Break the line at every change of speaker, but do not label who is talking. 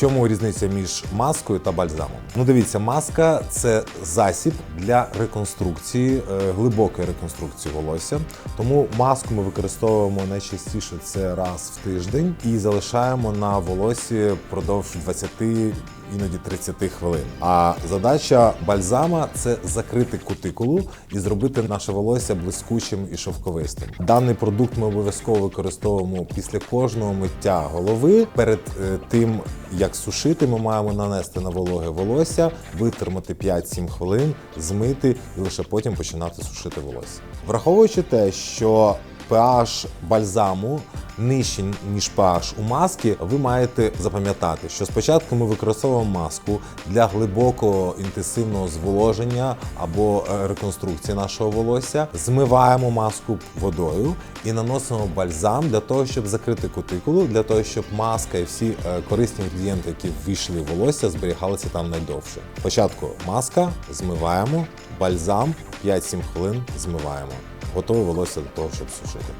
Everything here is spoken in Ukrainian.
Чому різниця між маскою та бальзамом? Ну дивіться, маска це засіб для реконструкції, е, глибокої реконструкції волосся. Тому маску ми використовуємо найчастіше це раз в тиждень і залишаємо на волосі впродовж 20 іноді 30 хвилин. А задача бальзама це закрити кутикулу і зробити наше волосся блискучим і шовковистим. Даний продукт ми обов'язково використовуємо після кожного миття голови. Перед е, тим як сушити, ми маємо нанести на вологе волосся, витримати 5-7 хвилин, змити і лише потім починати сушити волосся. Враховуючи те, що pH бальзаму нижче, ніж pH у маски, ви маєте запам'ятати, що спочатку ми використовуємо маску для глибокого інтенсивного зволоження або е, реконструкції нашого волосся, змиваємо маску водою і наносимо бальзам для того, щоб закрити кутикулу, для того, щоб маска і всі е, корисні інгредієнти, які вийшли в волосся, зберігалися там найдовше. Спочатку маска, змиваємо, бальзам 5-7 хвилин змиваємо. Готове волосся до того, щоб сушити.